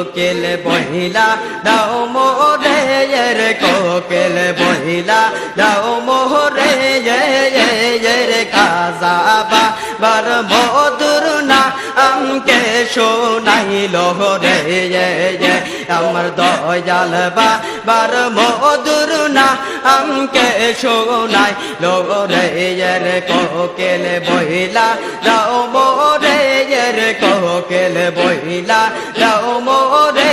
কোকিল বহিলা দাও মোরে কোকিল বহিলা দাও মোরে রে কাজাবা বার মধুর না আমকে শোনাইল রে আমার দয়াল বা বার মধুর না আমকে শোনাই লো রে রে কোকিল বহিলা, দাও মোরে রে কোকিল বহিলা, দাও মোরে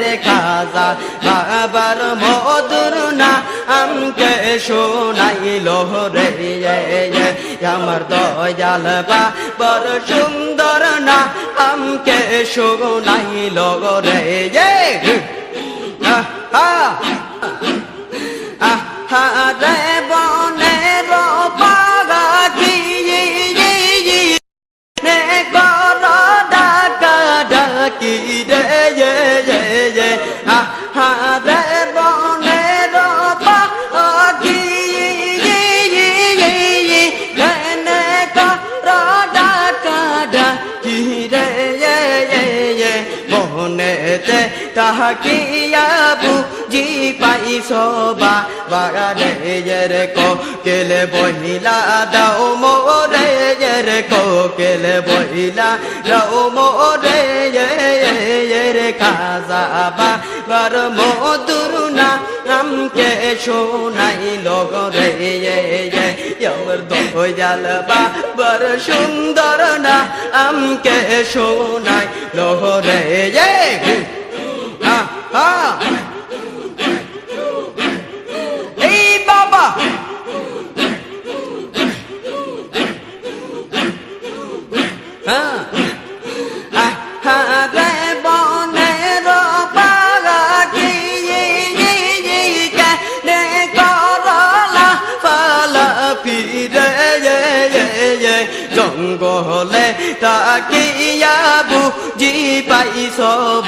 রে খাজা বাবার মধুর না আমকে শোনাইল রে আমার দয়াল বা বড় সুন্দর না আমকে শোনাইল রে আহা রে বনের বনেতে তাহাকিয়া বুঝি পাই সবা বাগানে রে কোকেলে বহিলা দাও মোরে রে কোকেলে বহিলা দাও মোরে রে খাজা বা, বার মধুর না আমকে শোনাইল রে আমার দয়াল বা বার সুন্দর না আমকে শোনাই রে হা হা। এই বাবা। হ্যাঁ। জঙ্গলে তাকিয়া বুঝি পাইছ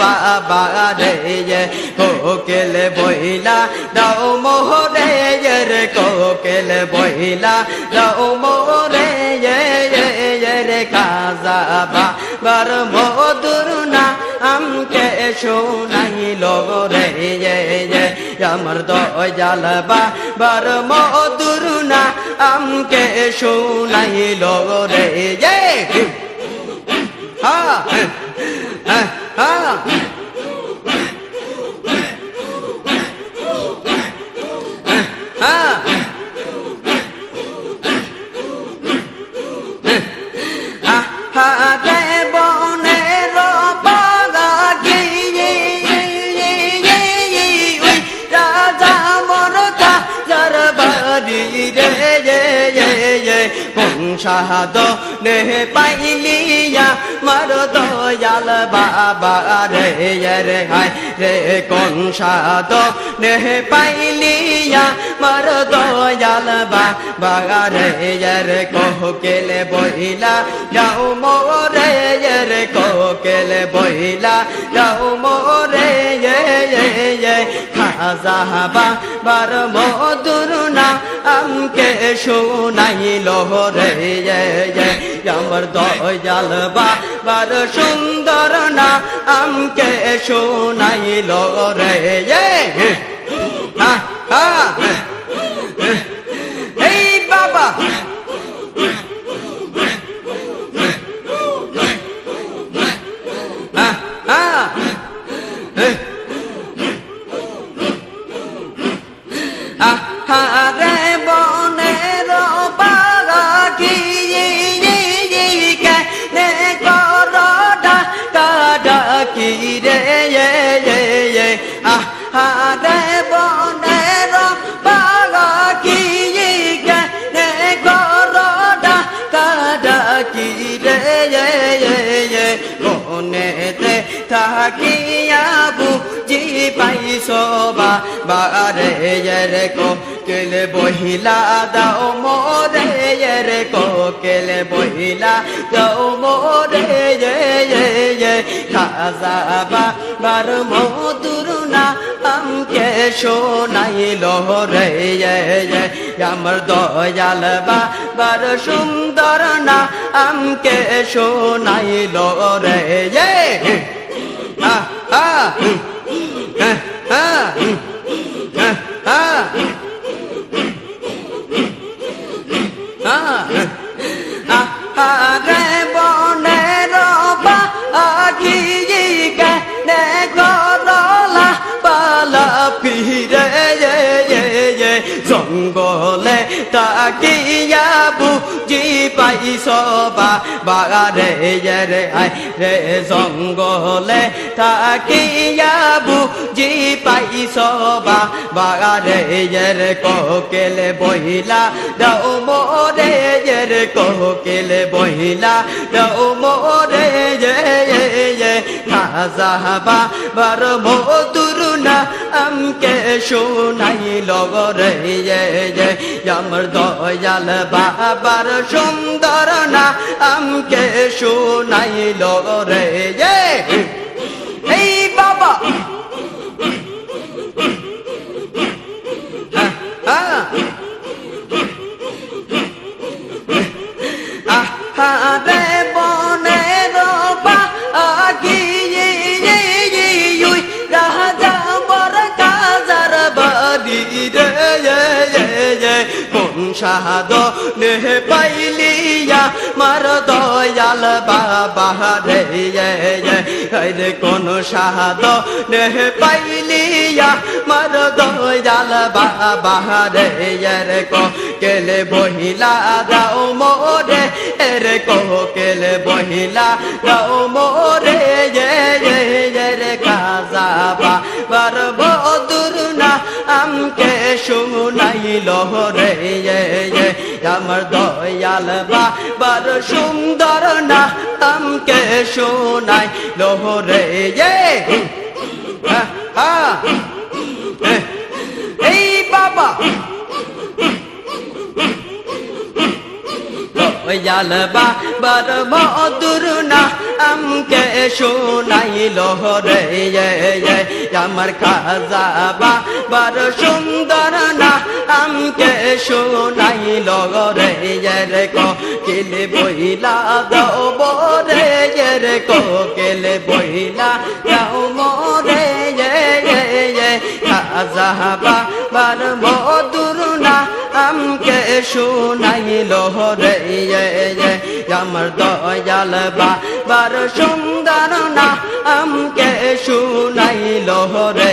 বাবা রে কোকেলে বইলা দাও মোহরে রে কোকেলে বইলা দাও মোরে রে কাজা বার মধুর না আমকে শোনাইল রে আমার দয়াল বা বার মধুর না আমকে শুনাইল রে। হ্যাঁ। হ্যাঁ। হ্যাঁ। কংসাদ নে পাইলিয়া মার দয়াল বাবা রে রে হায় রে কংসাদ নে পাইলিয়া মার দয়াল বাবা রে রে কোকেলে বহিলা যাও মোরে রে কোকেলে বহিলা যাও মোরে খাজা বার মধুর না আমকে শোনাইল রে আমার দয়াল বাবার সুন্দর না আমকে শোনাইল রে হ্যাঁ হা। ডাকি রে মনেতে থাকিয়া বুঝি পাইছ বা বারে, রে কো কেলে বহিলা দাও মোরে, রে কো কেলে বহিলা দাও মোরে খাজা বার মধুর না আমকে শোনাইল রে আমার দয়াল বা বার সুন্দর না আমকে শোনাইল রে হা হা হা হা হা আরে বনের পাইছ বা বাগারে রে আই রে, জঙ্গলে তাকিয়া বুঝি পাইছ বা বাগারে রে কোকেলে বহিলা, দাও মোরে রে, কোকেলে বহিলা, দাও মোরে যে খাজাবা বার মধুর না আমকে শোনাই লগরে যে আমার দয়াল বাবার সুন্দর না আমকে শোনাই রে এই বাবা। হ্যাঁ আহারে সাদ নেহ পাইলিয়া, মার দয়াল বাবা রে কোন সাদ নেহ পাইলিয়া, মার দয়াল বাবা রে কো কেলে বহিলা দাও মোরে রে কো কেলে বহিলা দাও মোরে কাজাবা শুনাইল রে আমার দয়াল বাবার সুন্দর না তামকে শোনাই। লোহরে এই বাবা দয়াল বাবার মধুর না, আমকে শোনাইল রে আমার খাজা বাবার সুন্দর না, আমকে শোনাইল রে রে কেলে বইলা দাও বরে রে কেলে বইলা দাও মরে খাজা বাবার মধুর আমকে শোনাইল রে আমার দয়াল বাবার সুন্দর না আমকে শোনাইল রে